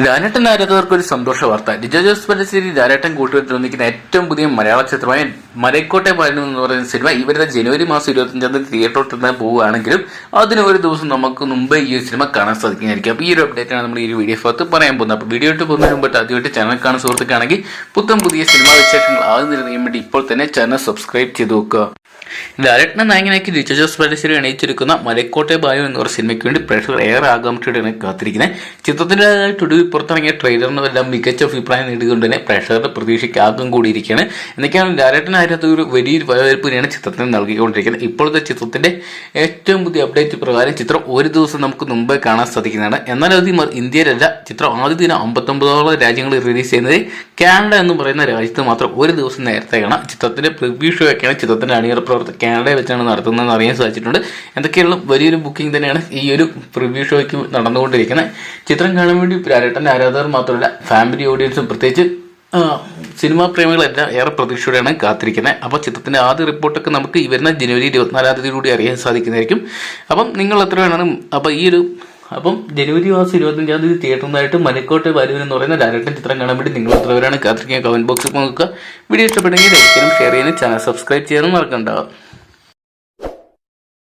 ലാലേട്ടൻ ആരാധകർക്ക് ഒരു സന്തോഷ വാർത്ത. ലിജോ ജോസ് പല്ലശ്ശേരി ലാലേട്ടൻ കൂട്ടുകെട്ടിൽ ഏറ്റവും പുതിയ മലയാള ചിത്രമായ മലക്കോട്ടെ പാലു എന്ന് പറയുന്ന സിനിമ വരുന്ന ജനുവരി മാസം ഇരുപത്തഞ്ചാം തീയതി തിയേറ്ററിൽ തന്നെ പോവുകയാണെങ്കിലും അതിന് ഒരു ദിവസം നമുക്ക് മുമ്പേ ഈ സിനിമ കാണാൻ സാധിക്കുന്നതായിരിക്കും. അപ്പോൾ ഈ ഒരു അപ്ഡേറ്റ് ആണ് നമ്മൾ ഈ വീഡിയോ ഭാഗത്ത് പറയാൻ പോകുന്നത്. അപ്പോൾ വീഡിയോ ഇട്ട് പോകുന്നതിന് മുമ്പ് ആദ്യമായിട്ട് ചാനൽ കാണുന്ന സുഹൃത്തുക്കാണെങ്കിൽ പുത്തം പുതിയ സിനിമാ വിശേഷങ്ങൾ അറിയാൻ വേണ്ടി ഇപ്പോൾ തന്നെ ചാനൽ സബ്സ്ക്രൈബ് ചെയ്ത് വെക്കുക. ലാലേട്ടനെ നായകനാക്കി ലിജോ ജോസ് പരശ്ശേരി അണിയിച്ചിരിക്കുന്ന മലക്കോട്ടെ ബായു എന്ന സിനിമയ്ക്ക് വേണ്ടി പ്രേക്ഷകർ ഏറെ ആകാംക്ഷയോടെയാണ് കാത്തിരിക്കുന്നത്. ചിത്രത്തിന്റെതായിട്ട് ഒടുവിൽ പുറത്തിറങ്ങിയ ട്രെയിലറിനും എല്ലാം മികച്ച അഭിപ്രായം നേടിക്കൊണ്ട് തന്നെ പ്രേക്ഷകരുടെ പ്രതീക്ഷയ്ക്ക് ആകും കൂടിയിരിക്കുകയാണ്. എന്നൊക്കെയാണ് ലാലേട്ടൻ ആരാധക ഒരു വലിയൊരു വരവേൽപ്പിനെയാണ് ചിത്രത്തിന് നൽകിക്കൊണ്ടിരിക്കുന്നത്. ഇപ്പോഴത്തെ ചിത്രത്തിന്റെ ഏറ്റവും പുതിയ അപ്ഡേറ്റ് പ്രകാരം ചിത്രം ഒരു ദിവസം നമുക്ക് മുമ്പേ കാണാൻ സാധിക്കുന്നതാണ്. എന്നാൽ അത് ഇന്ത്യയിലല്ല ചിത്രം ആദ്യ ദിനം അമ്പത്തൊമ്പതോളം രാജ്യങ്ങൾ റിലീസ് ചെയ്യുന്നത് കാനഡ എന്ന് പറയുന്ന രാജ്യത്ത് മാത്രം ഒരു ദിവസം നേരത്തെ കാണാം. ചിത്രത്തിന്റെ പ്രിവ്യൂ ഷോ ഒക്കെയാണ് ചിത്രത്തിന്റെ അണിയറ പ്രവർത്തനം കാനഡയിൽ വെച്ചാണ് നടത്തുന്നതെന്ന് അറിയാൻ സാധിച്ചിട്ടുണ്ട്. എന്തൊക്കെയുള്ള വലിയൊരു ബുക്കിംഗ് തന്നെയാണ് ഈ ഒരു പ്രിവ്യൂ ഷോയ്ക്ക് നടന്നുകൊണ്ടിരിക്കുന്നത്. ചിത്രം കാണാൻ വേണ്ടി ലാലേട്ടന്റെ ആരാധകർ മാത്രമല്ല ഫാമിലി ഓഡിയൻസും പ്രത്യേകിച്ച് സിനിമാ പ്രേമികളെല്ലാം ഏറെ പ്രതീക്ഷയോടെയാണ് കാത്തിരിക്കുന്നത്. അപ്പോൾ ചിത്രത്തിന്റെ ആദ്യ റിപ്പോർട്ടൊക്കെ നമുക്ക് ഈ വരുന്ന ജനുവരി ഇരുപത്തിനാലാം തീയതി കൂടി അറിയാൻ സാധിക്കുന്നതായിരിക്കും. അപ്പം നിങ്ങൾ എത്ര വേണം അപ്പോൾ ഈ ഒരു അപ്പം ജനുവരി മാസം ഇരുപത്തഞ്ചാം തീയതി തിയേറ്ററിനായിട്ട് മലക്കോട്ടെ വരൂർ എന്ന് പറയുന്ന ഡയറക്ടർ ചിത്രം കാണാൻ വേണ്ടി നിങ്ങൾ എത്രവരാണ് കാത്തിരിക്കുക? കമന്റ് ബോക്സിൽ നോക്കുക. വീഡിയോ ഇഷ്ടപ്പെട്ടെങ്കിൽ ലൈക്ക് ഷെയർ ചെയ്യാനും ചാനൽ സബ്സ്ക്രൈബ് ചെയ്യാനും മറക്കണ്ടാവും